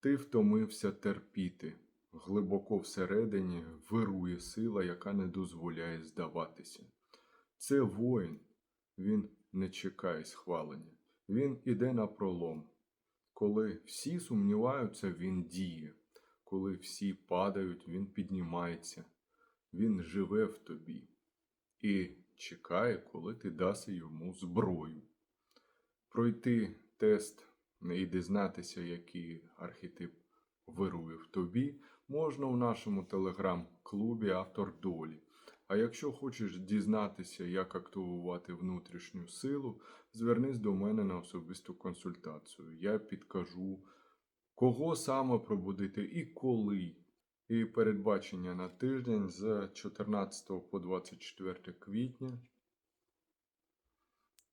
Ти втомився терпіти. Глибоко всередині вирує сила, яка не дозволяє здаватися. Це воїн, він не чекає схвалення, він іде на пролом. Коли всі сумніваються, він діє. Коли всі падають, він піднімається. Він живе в тобі і чекає, коли ти даси йому зброю. Пройти тест і дізнатися, який архетип вирує в тобі, можна у нашому телеграм-клубі Автор долі. А якщо хочеш дізнатися, як активувати внутрішню силу, звернись до мене на особисту консультацію. Я підкажу, кого саме пробудити і коли. І передбачення на тиждень з 14 по 24 квітня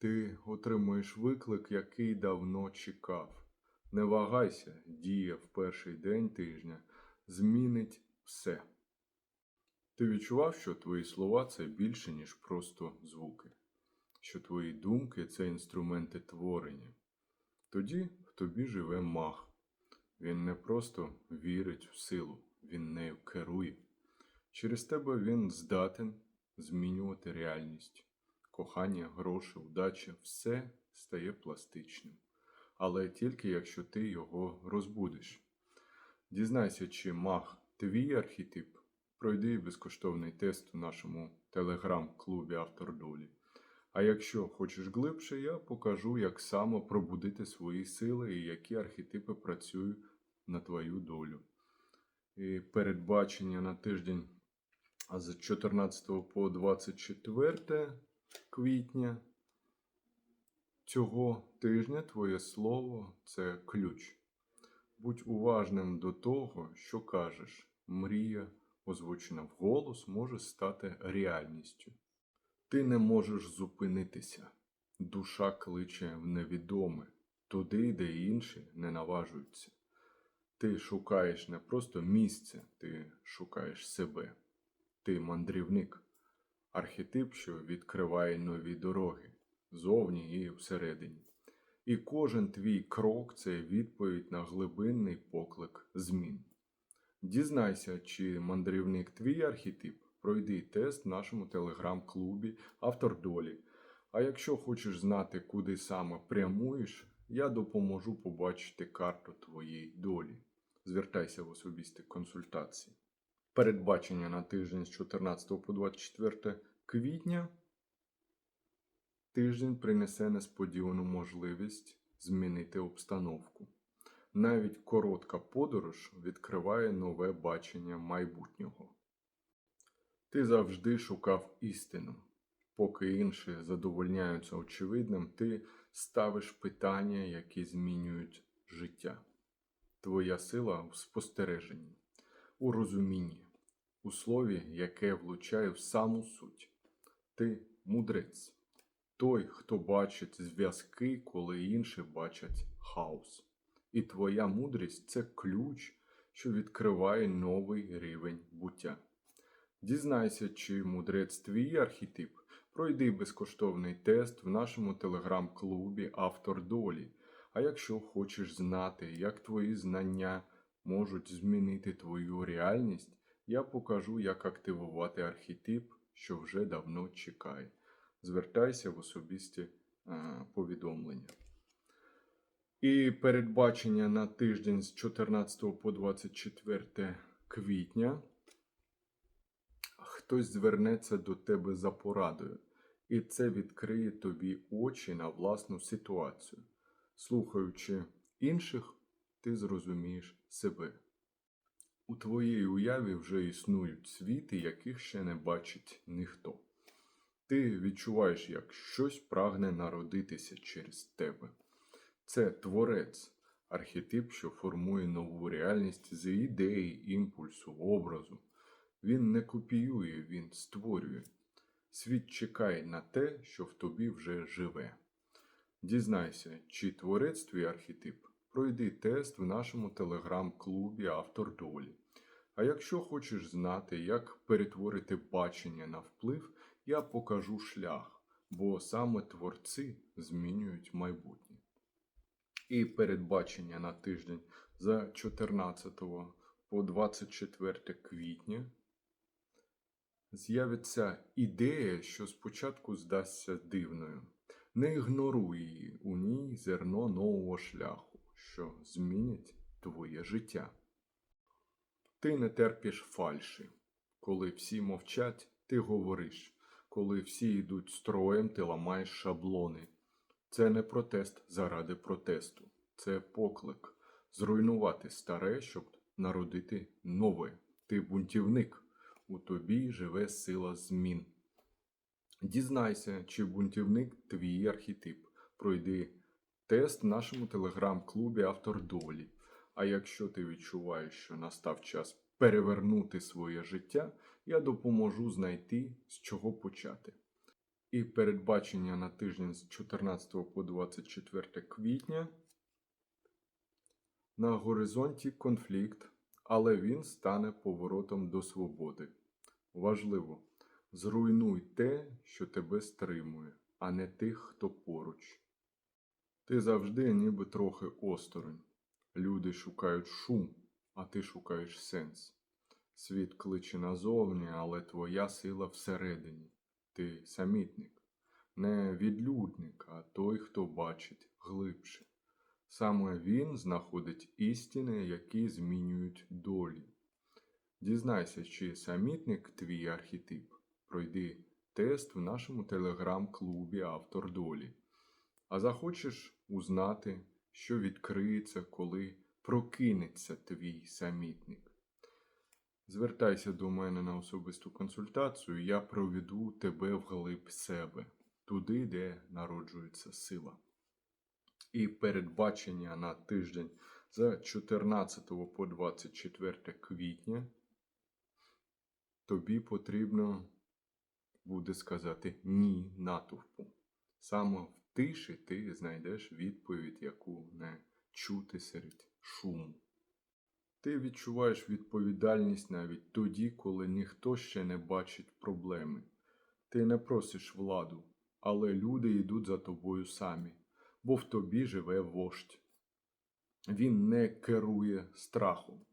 ти отримуєш виклик, який давно чекав. Не вагайся, дія в перший день тижня змінить все. Ти відчував, що твої слова це більше, ніж просто звуки, що твої думки це інструменти творення. Тоді в тобі живе маг. Він не просто вірить в силу, він нею керує. Через тебе він здатен змінювати реальність. Кохання, гроші, удача все стає пластичним. Але тільки якщо ти його розбудиш. Дізнайся, чи маг твій архетип. Пройди безкоштовний тест у нашому телеграм-клубі Автор долі. А якщо хочеш глибше, я покажу, як саме пробудити свої сили і які архетипи працюють на твою долю. І передбачення на тиждень з 14 по 24 квітня цього тижня твоє слово це ключ. Будь уважним до того, що кажеш. Мрія, озвучена вголос, може стати реальністю. Ти не можеш зупинитися. Душа кличе в невідоме, туди, де інші не наважуються. Ти шукаєш не просто місце, ти шукаєш себе. Ти мандрівник, архетип, що відкриває нові дороги зовні і всередині. І кожен твій крок це відповідь на глибинний поклик змін. Дізнайся, чи мандрівник твій архетип, пройди тест в нашому телеграм-клубі Автор долі. А якщо хочеш знати, куди саме прямуєш, я допоможу побачити карту твоєї долі. Звертайся в особисті консультації. Передбачення на тиждень з 14 по 24 квітня. Тиждень принесе несподівану можливість змінити обстановку. Навіть коротка подорож відкриває нове бачення майбутнього. Ти завжди шукав істину. Поки інші задовольняються очевидним, ти ставиш питання, які змінюють життя. Твоя сила у спостереженні, у розумінні, у слові, яке влучає в саму суть. Ти мудрець, той, хто бачить зв'язки, коли інші бачать хаос. І твоя мудрість це ключ, що відкриває новий рівень буття. Дізнайся, чи мудрець твій архетип. Пройди безкоштовний тест в нашому телеграм-клубі Автор долі. А якщо хочеш знати, як твої знання можуть змінити твою реальність, я покажу, як активувати архетип, що вже давно чекає. Звертайся в особисті е, повідомлення. І передбачення на тиждень з 14 по 24 квітня. Хтось звернеться до тебе за порадою, і це відкриє тобі очі на власну ситуацію. Слухаючи інших, ти зрозумієш себе. У твоїй уяві вже існують світи, яких ще не бачить ніхто. Ти відчуваєш, як щось прагне народитися через тебе. Це творець, архетип, що формує нову реальність з ідеї, імпульсу, образу. Він не копіює, він створює. Світ чекає на те, що в тобі вже живе. Дізнайся, чи творець твій архетип. Пройди тест в нашому телеграм-клубі Автор долі. А якщо хочеш знати, як перетворити бачення на вплив, я покажу шлях, бо саме творці змінюють майбутнє. і передбачення на тиждень за 14 по 24 квітня з'явиться ідея, що спочатку здасться дивною. Не ігноруй її, у ній зерно нового шляху, що змінить твоє життя. Ти не терпиш фальші. Коли всі мовчать, ти говориш. Коли всі йдуть строєм, ти ламаєш шаблони. Це не протест заради протесту, це поклик зруйнувати старе, щоб народити нове. Ти бунтівник, у тобі живе сила змін. Дізнайся, чи бунтівник твій архетип. Пройди тест в нашому телеграм-клубі Автор долі. А якщо ти відчуваєш, що настав час перевернути своє життя, я допоможу знайти, з чого почати. І передбачення на тиждень з 14 по 24 квітня. На горизонті конфлікт, але він стане поворотом до свободи. Важливо, зруйнуй те, що тебе стримує, а не тих, хто поруч. Ти завжди ніби трохи осторонь. Люди шукають шум, а ти шукаєш сенс. Світ кличе назовні, але твоя сила всередині. Ти самітник, не відлюдник, а той, хто бачить глибше. Саме він знаходить істини, які змінюють долі. Дізнайся, чи самітник твій архетип. Пройди тест в нашому телеграм-клубі Автор долі. А захочеш узнати, що відкриється, коли прокинеться твій самітник. Звертайся до мене на особисту консультацію, я проведу тебе вглиб себе, туди, де народжується сила. І передбачення на тиждень з 14 по 24 квітня тобі потрібно буде сказати ні натовпу. Саме в тиші ти знайдеш відповідь, яку не чути серед шуму. Ти відчуваєш відповідальність навіть тоді, коли ніхто ще не бачить проблеми. Ти не просиш владу, але люди йдуть за тобою самі, бо в тобі живе вождь. Він не керує страхом,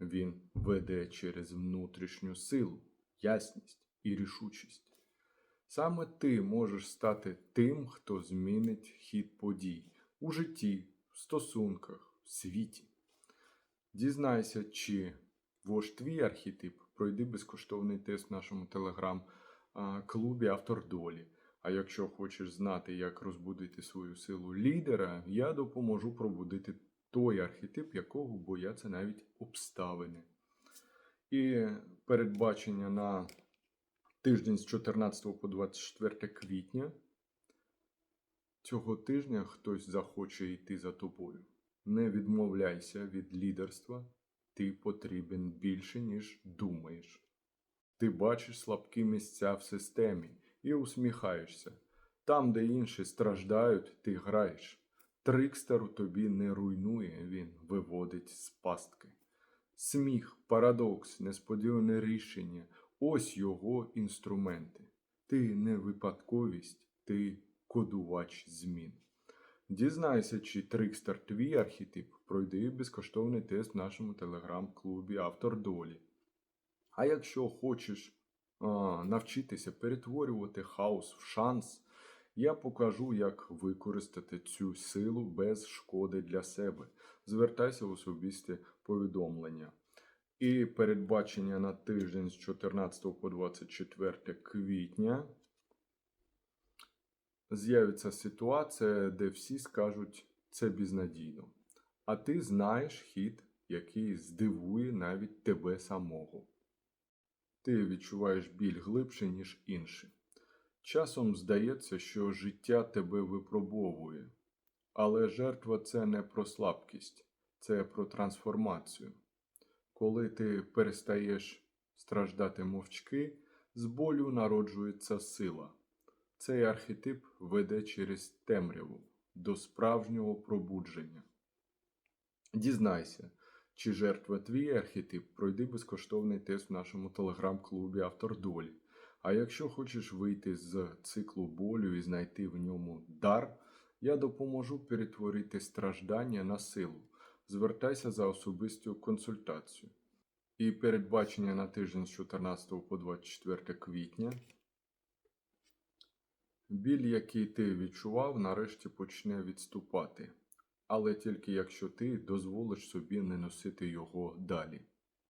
він веде через внутрішню силу, ясність і рішучість. Саме ти можеш стати тим, хто змінить хід подій у житті, в стосунках, в світі. Дізнайся, чи ваш твій архетип пройди безкоштовний тест в нашому телеграм-клубі Автор долі. А якщо хочеш знати, як розбудити свою силу лідера, я допоможу пробудити той архетип, якого бояться навіть обставини. І передбачення на тиждень з 14 по 24 квітня. Цього тижня хтось захоче йти за тобою. Не відмовляйся від лідерства, ти потрібен більше, ніж думаєш. Ти бачиш слабкі місця в системі і усміхаєшся. Там, де інші страждають, ти граєш. Трикстер у тобі не руйнує, він виводить з пастки. Сміх, парадокс, несподіване рішення ось його інструменти. Ти не випадковість, ти кодувач змін. Дізнайся, чи Трикстер твій архетип, пройди безкоштовний тест в нашому телеграм-клубі Автор долі. А якщо хочеш а, навчитися перетворювати хаос в шанс, я покажу, як використати цю силу без шкоди для себе. Звертайся в особисті повідомлення. І передбачення на тиждень з 14 по 24 квітня з'явиться ситуація, де всі скажуть це безнадійно. А ти знаєш хід, який здивує навіть тебе самого. Ти відчуваєш біль глибше, ніж інші. Часом здається, що життя тебе випробовує, але жертва це не про слабкість, це про трансформацію. Коли ти перестаєш страждати мовчки, з болю народжується сила. Цей архетип веде через темряву до справжнього пробудження. Дізнайся, чи жертва твій архетип, пройди безкоштовний тест в нашому телеграм-клубі Автор долі. А якщо хочеш вийти з циклу болю і знайти в ньому дар, Я допоможу перетворити страждання на силу. Звертайся за особистою консультацією. І передбачення на тиждень з 14 по 24 квітня. Біль, який ти відчував, нарешті почне відступати. Але тільки якщо ти дозволиш собі не носити його далі.